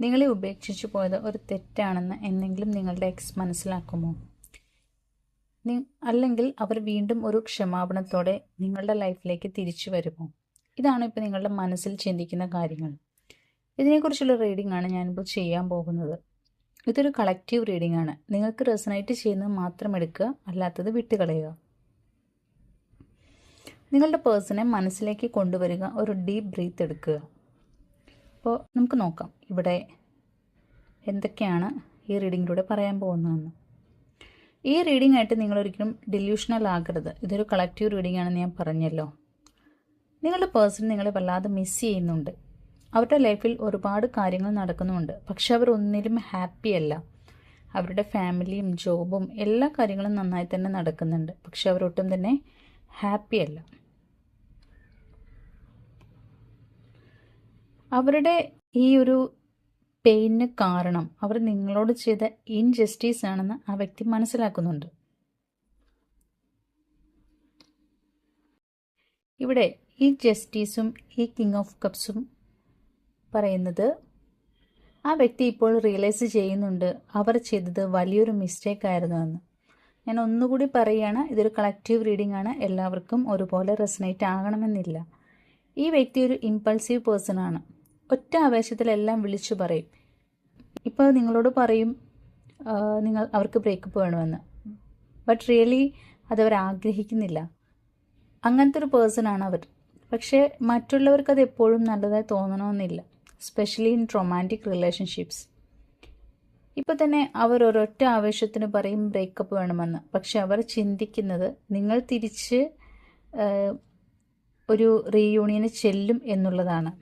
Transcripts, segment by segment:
നിങ്ങളെ ഉപേക്ഷിച്ചു പോയത് ഒരു തെറ്റാണെന്ന് എന്തെങ്കിലും നിങ്ങളുടെ എക്സ് മനസ്സിലാക്കുമോ? അല്ലെങ്കിൽ അവർ വീണ്ടും ഒരു ക്ഷമാപണത്തോടെ നിങ്ങളുടെ ലൈഫിലേക്ക് തിരിച്ചു വരുമോ? ഇതാണ് ഇപ്പോൾ നിങ്ങളുടെ മനസ്സിൽ ചിന്തിക്കുന്ന കാര്യങ്ങൾ. ഇതിനെക്കുറിച്ചുള്ള റീഡിംഗ് ആണ് ഞാനിപ്പോൾ ചെയ്യാൻ പോകുന്നത്. ഇതൊരു കളക്റ്റീവ് റീഡിംഗ് ആണ്. നിങ്ങൾക്ക് റെസനേറ്റ് ചെയ്യുന്നത് മാത്രം എടുക്കുക അല്ലാത്തത് വിട്ടുകളയുക. നിങ്ങളുടെ പേഴ്സണെ മനസ്സിലേക്ക് കൊണ്ടുവരിക ഒരു ഡീപ്പ് ബ്രീത്ത് എടുക്കുക. അപ്പോൾ നമുക്ക് നോക്കാം. ഇവിടെ എന്തൊക്കെയാണ് ഈ റീഡിങ്ങിലൂടെ പറയാൻ പോകുന്നതെന്ന്. ഈ റീഡിംഗ് ആയിട്ട് നിങ്ങൾ ഒരിക്കലും ഡെല്യൂഷണൽ ആകരുത്. ഇതൊരു കളക്റ്റീവ് റീഡിംഗ് ആണെന്ന് ഞാൻ പറഞ്ഞല്ലോ. നിങ്ങളുടെ പേഴ്സൺ നിങ്ങളെ വല്ലാതെ മിസ് ചെയ്യുന്നുണ്ട്. അവരുടെ ലൈഫിൽ ഒരുപാട് കാര്യങ്ങൾ നടക്കുന്നുണ്ട്. പക്ഷെ അവർ ഒന്നിലും ഹാപ്പി അല്ല. അവരുടെ ഫാമിലിയും ജോബും എല്ലാ കാര്യങ്ങളും നന്നായി തന്നെ നടക്കുന്നുണ്ട്. പക്ഷെ അവരൊട്ടും തന്നെ ഹാപ്പി അല്ല. അവരുടെ ഈ ഒരു പെയിന് കാരണം അവർ നിങ്ങളോട് ചെയ്ത ഇൻജസ്റ്റിസ് ആണെന്ന് ആ വ്യക്തി മനസ്സിലാക്കുന്നുണ്ട്. ഇവിടെ ഈ ജസ്റ്റിസും ഈ കിങ് ഓഫ് കപ്സും പറയുന്നത് ആ വ്യക്തി ഇപ്പോൾ റിയലൈസ് ചെയ്യുന്നുണ്ട് അവർ ചെയ്തത് വലിയൊരു മിസ്റ്റേക്ക് ആയിരുന്നു എന്ന്. ഞാൻ ഒന്നുകൂടി പറയുകയാണ് ഇതൊരു കളക്റ്റീവ് റീഡിംഗ് ആണ് എല്ലാവർക്കും ഒരുപോലെ റെസനേറ്റ് ആകണമെന്നില്ല. ഈ വ്യക്തി ഒരു ഇമ്പൾസീവ് പേഴ്സൺ ആണ്. ഒറ്റ ആവേശത്തിലെല്ലാം വിളിച്ചു പറയും. ഇപ്പോൾ നിങ്ങളോട് പറയും നിങ്ങൾ അവർക്ക് ബ്രേക്കപ്പ് വേണമെന്ന് ബട്ട് റിയലി അതവർ ആഗ്രഹിക്കുന്നില്ല. അങ്ങനത്തെ ഒരു പേഴ്സൺ ആണ് അവർ. പക്ഷേ മറ്റുള്ളവർക്ക് അത് എപ്പോഴും നല്ലതായി തോന്നണമെന്നില്ല. സ്പെഷ്യലി ഇൻ റൊമാന്റിക് റിലേഷൻഷിപ്സ് ഇപ്പോൾ തന്നെ അവർ ഒരൊറ്റ ആവേശത്തിന് പറയും ബ്രേക്കപ്പ് വേണമെന്ന്. പക്ഷെ അവർ ചിന്തിക്കുന്നത് നിങ്ങൾ തിരിച്ച് ഒരു റീയൂണിയന് ചെല്ലും എന്നുള്ളതാണ്.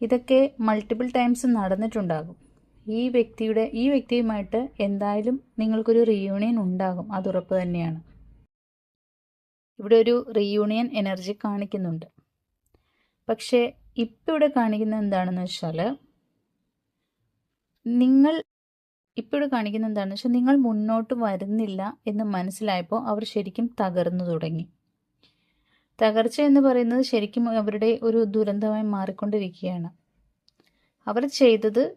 ഇതൊക്കെ മൾട്ടിപ്പിൾ ടൈംസ് നടന്നിട്ടുണ്ടാകും. ഈ വ്യക്തിയുടെ ഈ വ്യക്തിയുമായിട്ട് എന്തായാലും നിങ്ങൾക്കൊരു റിയൂണിയൻ ഉണ്ടാകും. അത് ഉറപ്പ് തന്നെയാണ്. ഇവിടെ ഒരു റിയൂണിയൻ എനർജി കാണിക്കുന്നുണ്ട്. പക്ഷേ ഇപ്പം ഇവിടെ കാണിക്കുന്നത് എന്താണെന്ന് വെച്ചാൽ നിങ്ങൾ ഇപ്പോൾ ഇവിടെ കാണിക്കുന്നത് എന്താണെന്ന് വെച്ചാൽ നിങ്ങൾ മുന്നോട്ട് വരുന്നില്ല എന്ന് മനസ്സിലായപ്പോൾ അവർ ശരിക്കും തകർന്നു തുടങ്ങി. തകർച്ച എന്ന് പറയുന്നത് ശരിക്കും അവരുടെ ഒരു ദുരന്തമായി മാറിക്കൊണ്ടിരിക്കുകയാണ്. അവർ ചെയ്തത്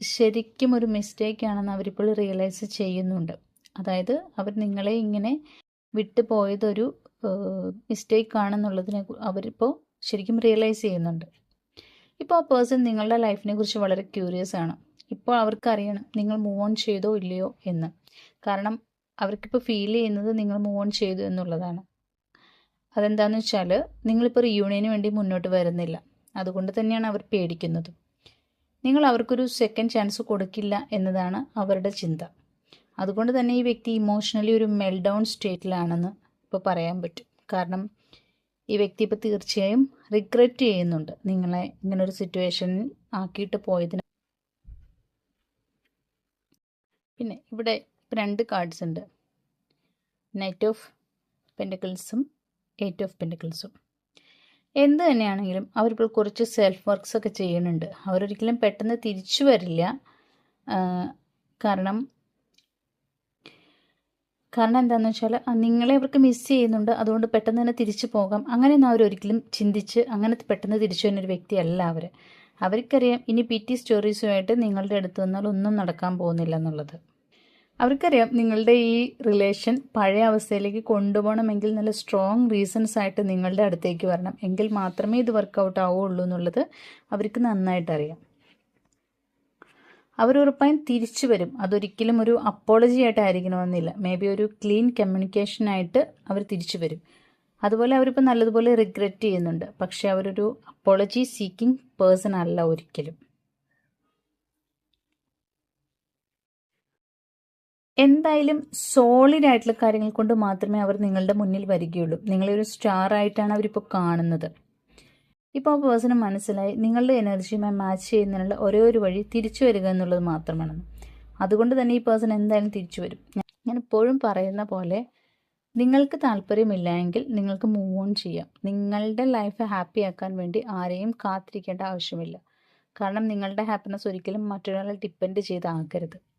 ശരിക്കും ഒരു മിസ്റ്റേക്ക് ആണെന്ന് അവരിപ്പോൾ റിയലൈസ് ചെയ്യുന്നുണ്ട്. അതായത് അവർ നിങ്ങളെ ഇങ്ങനെ വിട്ടു പോയതൊരു മിസ്റ്റേക്ക് ആണെന്നുള്ളതിനെ അവരിപ്പോൾ ശരിക്കും റിയലൈസ് ചെയ്യുന്നുണ്ട്. ഇപ്പോൾ ആ പേഴ്സൺ നിങ്ങളുടെ ലൈഫിനെ കുറിച്ച് വളരെ ക്യൂരിയസ് ആണ്. ഇപ്പോൾ അവർക്കറിയണം നിങ്ങൾ മൂവ് ഓൺ ചെയ്തോ ഇല്ലയോ എന്ന്. കാരണം അവർക്കിപ്പോൾ ഫീൽ ചെയ്യുന്നത് നിങ്ങൾ മൂവ് ഓൺ ചെയ്തു എന്നുള്ളതാണ്. അതെന്താണെന്ന് വെച്ചാൽ നിങ്ങളിപ്പോൾ റിയൂണിയന് വേണ്ടി മുന്നോട്ട് വരുന്നില്ല. അതുകൊണ്ട് തന്നെയാണ് അവർ പേടിക്കുന്നത്. നിങ്ങൾ അവർക്കൊരു സെക്കൻഡ് ചാൻസ് കൊടുക്കില്ല എന്നതാണ് അവരുടെ ചിന്ത. അതുകൊണ്ട് തന്നെ ഈ വ്യക്തി ഇമോഷണലി ഒരു മെൽ ഡൗൺ സ്റ്റേറ്റിലാണെന്ന് ഇപ്പോൾ പറയാൻ പറ്റും. കാരണം ഈ വ്യക്തി ഇപ്പോൾ തീർച്ചയായും റിഗ്രറ്റ് ചെയ്യുന്നുണ്ട്. നിങ്ങളെ ഇങ്ങനൊരു സിറ്റുവേഷൻ ആക്കിയിട്ട് പോയതിന്. പിന്നെ ഇവിടെ രണ്ട് കാർഡ്സ് ഉണ്ട്. നൈറ്റ് ഓഫ് പെന്റക്കിൾസും എയ്റ്റ് ഓഫ് പെന്റിക്കിൾസും എന്ത് തന്നെയാണെങ്കിലും അവരിപ്പോൾ കുറച്ച് സെൽഫ് വർക്ക്സ് ഒക്കെ ചെയ്യുന്നുണ്ട്. അവരൊരിക്കലും പെട്ടെന്ന് തിരിച്ചു വരില്ല. കാരണം കാരണം എന്താണെന്ന് വെച്ചാൽ നിങ്ങളെ അവർക്ക് മിസ് ചെയ്യുന്നുണ്ട്. അതുകൊണ്ട് പെട്ടെന്ന് തന്നെ തിരിച്ചു പോകാം. അങ്ങനെയൊന്നും അവരൊരിക്കലും ചിന്തിച്ച് അങ്ങനെ പെട്ടെന്ന് തിരിച്ചു വരുന്ന ഒരു വ്യക്തിയല്ല അവർ അവർക്കറിയാം ഇനി പി ടി സ്റ്റോറീസുമായിട്ട് നിങ്ങളുടെ അടുത്ത് വന്നാൽ ഒന്നും നടക്കാൻ പോകുന്നില്ല എന്നുള്ളത്. അവർക്കറിയാം നിങ്ങളുടെ ഈ റിലേഷൻ പഴയ അവസ്ഥയിലേക്ക് കൊണ്ടുപോകണമെങ്കിൽ നല്ല സ്ട്രോങ് റീസൺസ് ആയിട്ട് നിങ്ങളുടെ അടുത്തേക്ക് വരണം. എങ്കിൽ മാത്രമേ ഇത് വർക്കൗട്ട് ആവുള്ളൂ എന്നുള്ളത് അവർക്ക് നന്നായിട്ട് അറിയാം. അവർ ഉറപ്പായും തിരിച്ചു വരും. അതൊരിക്കലും ഒരു അപ്പോളജി ആയിട്ടായിരിക്കണമെന്നില്ല മേ ബി ഒരു ക്ലീൻ കമ്മ്യൂണിക്കേഷനായിട്ട് അവർ തിരിച്ചു വരും. അതുപോലെ അവരിപ്പോൾ നല്ലതുപോലെ റിഗ്രറ്റ് ചെയ്യുന്നുണ്ട്. പക്ഷെ അവരൊരു അപ്പോളജി സീക്കിംഗ് പേഴ്സൺ അല്ല ഒരിക്കലും. എന്തായാലും സോളിഡ് ആയിട്ടുള്ള കാര്യങ്ങൾ കൊണ്ട് മാത്രമേ അവർ നിങ്ങളുടെ മുന്നിൽ വരികയുള്ളൂ. നിങ്ങളെ ഒരു സ്റ്റാർ ആയിട്ടാണ് അവരിപ്പോൾ കാണുന്നത്. ഇപ്പോൾ ആ പേഴ്സണ് മനസ്സിലായി നിങ്ങളുടെ എനർജിയുമായി മാച്ച് ചെയ്യുന്നതിനുള്ള ഒരേ ഒരു വഴി തിരിച്ചു വരിക എന്നുള്ളത് മാത്രമാണ്. അതുകൊണ്ട് തന്നെ ഈ പേഴ്സൺ എന്തായാലും തിരിച്ചു വരും. ഞാൻ- എപ്പോഴും പറയുന്ന പോലെ നിങ്ങൾക്ക് താല്പര്യമില്ല എങ്കിൽ നിങ്ങൾക്ക് മൂവ് ഓൺ ചെയ്യാം. നിങ്ങളുടെ ലൈഫ് ഹാപ്പി ആക്കാൻ വേണ്ടി ആരെയും കാത്തിരിക്കേണ്ട ആവശ്യമില്ല. കാരണം നിങ്ങളുടെ ഹാപ്പിനെസ് ഒരിക്കലും മറ്റൊരാളെ ഡിപ്പെൻഡ് ചെയ്താകരുത്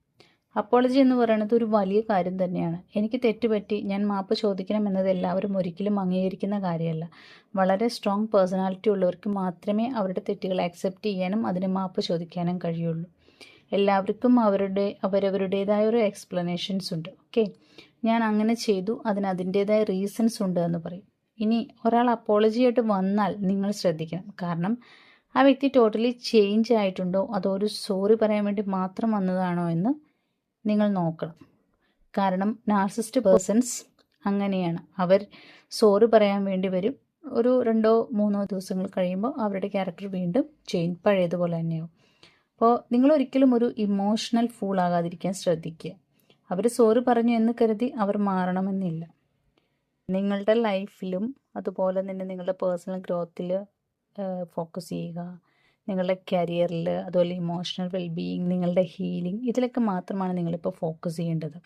അപ്പോളജി എന്ന് പറയുന്നത് ഒരു വലിയ കാര്യം തന്നെയാണ്. എനിക്ക് തെറ്റുപറ്റി ഞാൻ മാപ്പ് ചോദിക്കണം എന്നത് എല്ലാവരും ഒരിക്കലും അംഗീകരിക്കുന്ന കാര്യമല്ല. വളരെ സ്ട്രോങ് പേഴ്സണാലിറ്റി ഉള്ളവർക്ക് മാത്രമേ അവരുടെ തെറ്റുകൾ അക്സെപ്റ്റ് ചെയ്യാനും അതിന് മാപ്പ് ചോദിക്കാനും കഴിയുള്ളൂ. എല്ലാവർക്കും അവരുടെ അവരവരുടേതായ ഒരു എക്സ്പ്ലനേഷൻസ് ഉണ്ട്. ഓക്കെ ഞാൻ അങ്ങനെ ചെയ്തു അതിന് അതിന്റേതായ റീസൺസ് ഉണ്ട് എന്ന് പറയും. ഇനി ഒരാൾ അപ്പോളജി ആയിട്ട് വന്നാൽ നിങ്ങൾ ശ്രദ്ധിക്കണം. കാരണം ആ വ്യക്തി ടോട്ടലി ചേഞ്ച് ആയിട്ടുണ്ടോ? അതോ ഒരു സോറി പറയാൻ വേണ്ടി മാത്രം വന്നതാണോ എന്ന് നിങ്ങൾ നോക്കണം. കാരണം നാർസിസ്റ്റ് പേഴ്സൺസ് അങ്ങനെയാണ്. അവർ സോറി പറയാൻ വേണ്ടി വരും. ഒരു രണ്ടോ മൂന്നോ ദിവസങ്ങൾ കഴിയുമ്പോൾ അവരുടെ ക്യാരക്ടർ വീണ്ടും ചേഞ്ച് പഴയതുപോലെ തന്നെയാവും. അപ്പോൾ നിങ്ങൾ ഒരിക്കലും ഒരു ഇമോഷണൽ ഫൂൾ ആകാതിരിക്കാൻ ശ്രദ്ധിക്കുക. അവർ സോറി പറഞ്ഞു എന്ന് കരുതി അവർ മാറണമെന്നില്ല. നിങ്ങളുടെ ലൈഫിലും അതുപോലെ തന്നെ നിങ്ങളുടെ പേഴ്സണൽ ഗ്രോത്തിൽ ഫോക്കസ് ചെയ്യുക. നിങ്ങളുടെ കരിയറിൽ അതുപോലെ ഇമോഷണൽ വെൽബീയിങ് നിങ്ങളുടെ ഹീലിംഗ് ഇതിലൊക്കെ മാത്രമാണ് നിങ്ങളിപ്പോൾ ഫോക്കസ് ചെയ്യേണ്ടത്.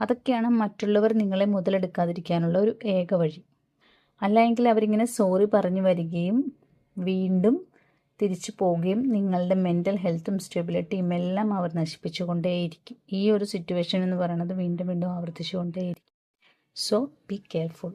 അതൊക്കെയാണ് മറ്റുള്ളവർ നിങ്ങളെ മുതലെടുക്കാതിരിക്കാനുള്ള ഒരു ഏക വഴി. അല്ലെങ്കിൽ അവരിങ്ങനെ സോറി പറഞ്ഞു വരികയും വീണ്ടും തിരിച്ചു പോവുകയും നിങ്ങളുടെ മെന്റൽ ഹെൽത്തും സ്റ്റെബിലിറ്റിയും എല്ലാം അവർ നശിപ്പിച്ചുകൊണ്ടേയിരിക്കും. ഈ ഒരു സിറ്റുവേഷൻ എന്ന് പറയുന്നത് വീണ്ടും വീണ്ടും ആവർത്തിച്ചുകൊണ്ടേയിരിക്കും. So be careful